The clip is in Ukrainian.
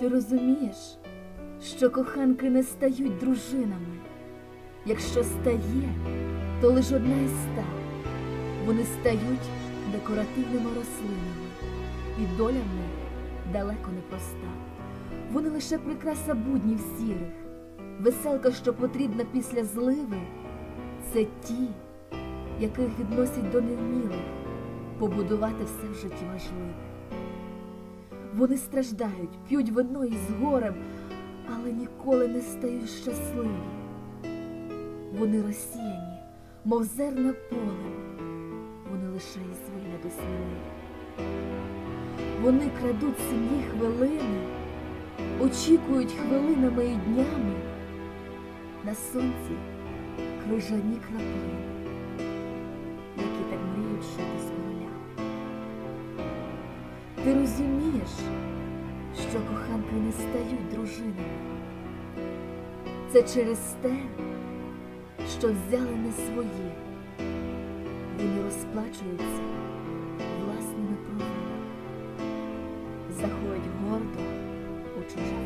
Ти розумієш, що коханки не стають дружинами. Якщо стає, то лиш одна із ста. Вони стають декоративними рослинами, і доля в них далеко не проста. Вони лише прикраса буднів сірих, веселка, що потрібна після зливи, це ті, яких відносять до невмілих побудувати все в житті важливе. Вони страждають, п'ють вино із горем, але ніколи не стають щасливі. Вони розсіяні, мов зерна полем, вони лише із вигляду сміливі. Вони крадуть сім'ї хвилини, очікують хвилинами і днями на сонці крижані краплини, Ти розумієш, що коханки не стають дружинами. Це через те, що взяли не свої, вони розплачуються власними провинами, заходять гордо у чужа.